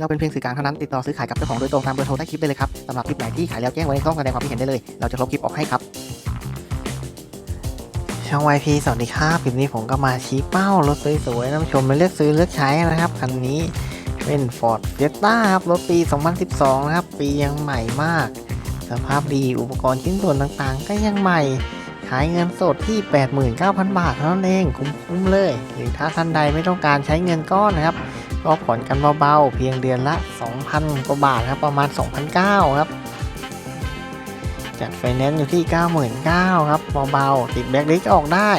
เราเป็นเพียงสื่อกลางเท่านั้นติดต่อซื้อขายกับเจ้าของโดยตรงตามเบอร์โทรใต้คลิปได้เลยครับสำหรับคลิปไหนที่ขายแล้วแจ้งไว้ในช่องแสดงความคิดเห็นได้เลย เราจะลบคลิปออกให้ครับ ช่อง YP สวัสดีครับคลิปนี้ผมก็มาชี้เป้ารถสวยๆนะผู้ชมมาเลือกซื้อเลือกใช้นะครับคันนี้เป็น Ford Fiesta ครับรถปี 2012 นะครับ ปียังใหม่มาก สภาพดีอุปกรณ์ชิ้นส่วนต่างๆ ก็ยังใหม่ ขายเงินสดที่ 89,000 บาทเท่านั้นเอง คุ้มๆเลย หรือถ้าท่านใดไม่ต้องการใช้เงินก้อนนะครับ ก็ผ่อนกันเบาๆ เพียงเดือนละ 2,000 กว่าบาทครับ ประมาณ 2,900 ครับ จัดไฟแนนซ์อยู่ที่ 99,000ครับเบาๆ ติดแบ็คลิสต์ออกได้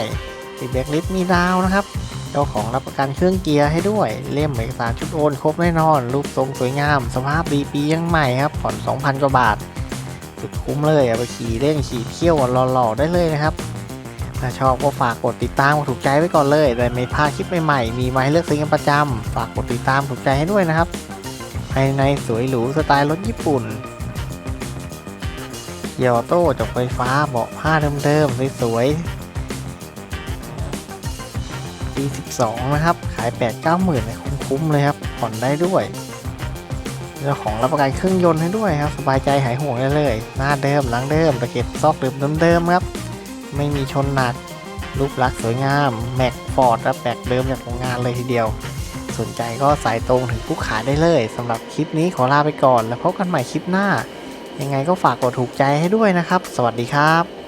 ติดแบ็คลิสต์มีดาวนะครับ เจ้าของรับประกันเครื่องเกียร์ให้ด้วย เล่มเอกสารชุดโอนครบแน่นอน รูปทรงสวยงาม สภาพดีปียังใหม่ครับ ผ่อน 2,000 กว่าบาทสุดคุ้มเลยเอาไปขี่เล่นขี่เที่ยวหล่อๆได้เลยนะครับ ถ้าชอบก็ฝากกดติดตามกดถูกใจไว้ก่อนเลยแต่ไม่พลาดคลิปใหม่ๆมีมาให้เลือกซื้อกันประจำฝากกดติดตามถูกใจให้ด้วยนะครับภายในสวยหรูสไตล์รถญี่ปุ่นเกียร์อโต้จกไฟฟ้าเบาะผ้าเดิมๆสวยๆปี12 นะครับ ขาย 8 9หมื่นคุ้มๆเลยครับ ผ่อนได้ด้วยเจ้าของรับประกันเครื่องยนต์ให้ด้วยครับ สบายใจหายห่วงได้เลย หน้าเดิมหลังเดิมตะเก็บซอกเดิมเดิมๆครับ ไม่มีชนหนัก รูปลักษณ์สวยงาม แม็กฟอร์ดและแบกเดิมจากโรงงานเลยทีเดียว สนใจก็สายตรงถึงผู้ขายได้เลยสำหรับคลิปนี้ขอลาไปก่อน แล้วพบกันใหม่คลิปหน้า ยังไงก็ฝากกดถูกใจให้ด้วยนะครับ สวัสดีครับ